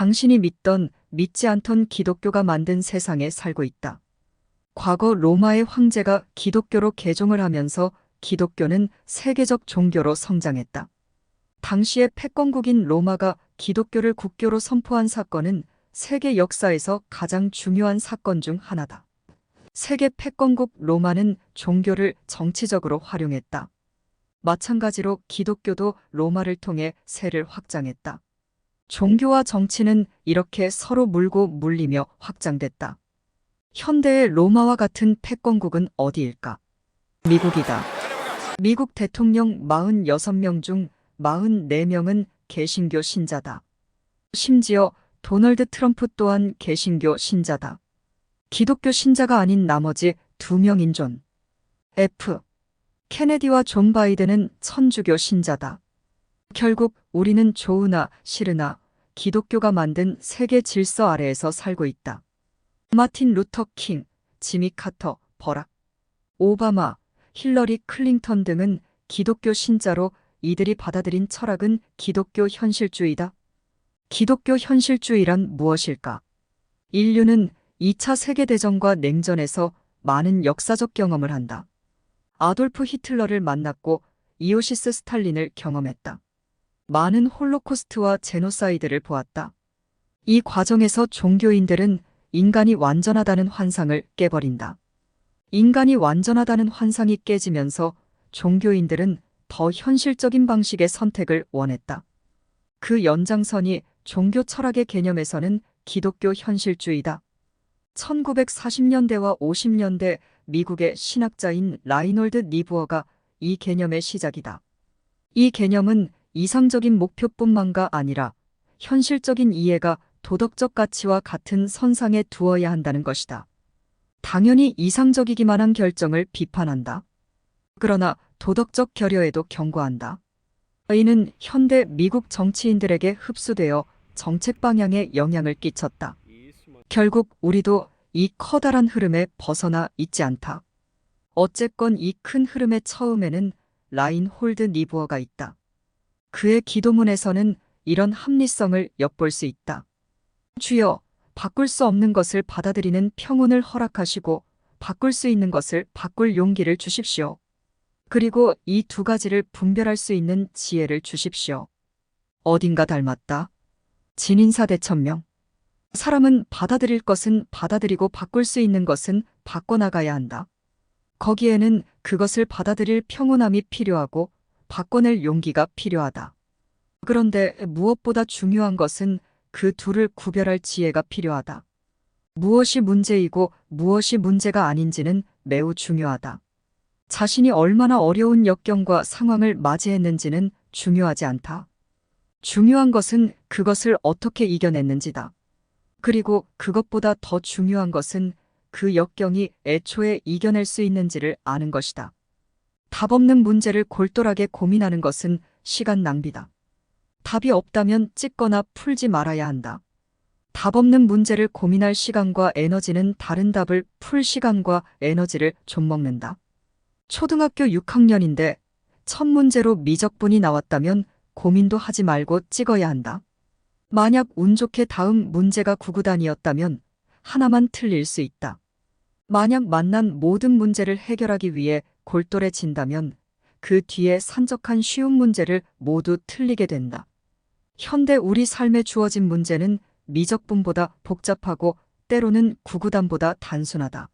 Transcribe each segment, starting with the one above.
당신이 믿던 믿지 않던 기독교가 만든 세상에 살고 있다. 과거 로마의 황제가 기독교로 개종을 하면서 기독교는 세계적 종교로 성장했다. 당시의 패권국인 로마가 기독교를 국교로 선포한 사건은 세계 역사에서 가장 중요한 사건 중 하나다. 세계 패권국 로마는 종교를 정치적으로 활용했다. 마찬가지로 기독교도 로마를 통해 세를 확장했다. 종교와 정치는 이렇게 서로 물고 물리며 확장됐다. 현대의 로마와 같은 패권국은 어디일까? 미국이다. 미국 대통령 46명 중 44명은 개신교 신자다. 심지어 도널드 트럼프 또한 개신교 신자다. 기독교 신자가 아닌 나머지 두 명인 존. F. 케네디와 존 바이든은 천주교 신자다. 결국 우리는 좋으나 싫으나 기독교가 만든 세계 질서 아래에서 살고 있다. 마틴 루터 킹, 지미 카터, 버락, 오바마, 힐러리 클링턴 등은 기독교 신자로 이들이 받아들인 철학은 기독교 현실주의다. 기독교 현실주의란 무엇일까? 인류는 2차 세계대전과 냉전에서 많은 역사적 경험을 한다. 아돌프 히틀러를 만났고 이오시스 스탈린을 경험했다. 많은 홀로코스트와 제노사이드를 보았다. 이 과정에서 종교인들은 인간이 완전하다는 환상을 깨버린다. 인간이 완전하다는 환상이 깨지면서 종교인들은 더 현실적인 방식의 선택을 원했다. 그 연장선이 종교 철학의 개념에서는 기독교 현실주의다. 1940년대와 50년대 미국의 신학자인 라이놀드 니부어가 이 개념의 시작이다. 이 개념은 이상적인 목표뿐만가 아니라 현실적인 이해가 도덕적 가치와 같은 선상에 두어야 한다는 것이다. 당연히 이상적이기만 한 결정을 비판한다. 그러나 도덕적 결여에도 경고한다. 이는 현대 미국 정치인들에게 흡수되어 정책 방향에 영향을 끼쳤다. 결국 우리도 이 커다란 흐름에 벗어나 있지 않다. 어쨌건 이 큰 흐름의 처음에는 라인 홀드 니부어가 있다. 그의 기도문에서는 이런 합리성을 엿볼 수 있다. 주여, 바꿀 수 없는 것을 받아들이는 평온을 허락하시고 바꿀 수 있는 것을 바꿀 용기를 주십시오. 그리고 이 두 가지를 분별할 수 있는 지혜를 주십시오. 어딘가 닮았다. 진인사 대천명. 사람은 받아들일 것은 받아들이고 바꿀 수 있는 것은 바꿔나가야 한다. 거기에는 그것을 받아들일 평온함이 필요하고 바꿔낼 용기가 필요하다. 그런데 무엇보다 중요한 것은 그 둘을 구별할 지혜가 필요하다. 무엇이 문제이고 무엇이 문제가 아닌지는 매우 중요하다. 자신이 얼마나 어려운 역경과 상황을 맞이했는지는 중요하지 않다. 중요한 것은 그것을 어떻게 이겨냈는지다. 그리고 그것보다 더 중요한 것은 그 역경이 애초에 이겨낼 수 있는지를 아는 것이다. 답 없는 문제를 골똘하게 고민하는 것은 시간 낭비다. 답이 없다면 찢거나 풀지 말아야 한다. 답 없는 문제를 고민할 시간과 에너지는 다른 답을 풀 시간과 에너지를 좀먹는다. 초등학교 6학년인데 첫 문제로 미적분이 나왔다면 고민도 하지 말고 찍어야 한다. 만약 운 좋게 다음 문제가 구구단이었다면 하나만 틀릴 수 있다. 만약 만난 모든 문제를 해결하기 위해 골똘해 진다면 그 뒤에 산적한 쉬운 문제를 모두 틀리게 된다. 현대 우리 삶에 주어진 문제는 미적분보다 복잡하고 때로는 구구단보다 단순하다.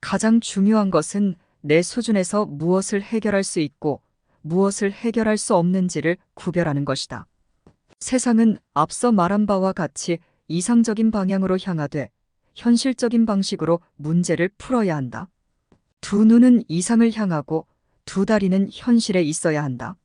가장 중요한 것은 내 수준에서 무엇을 해결할 수 있고 무엇을 해결할 수 없는지를 구별하는 것이다. 세상은 앞서 말한 바와 같이 이상적인 방향으로 향하되 현실적인 방식으로 문제를 풀어야 한다. 두 눈은 이상을 향하고 두 다리는 현실에 있어야 한다.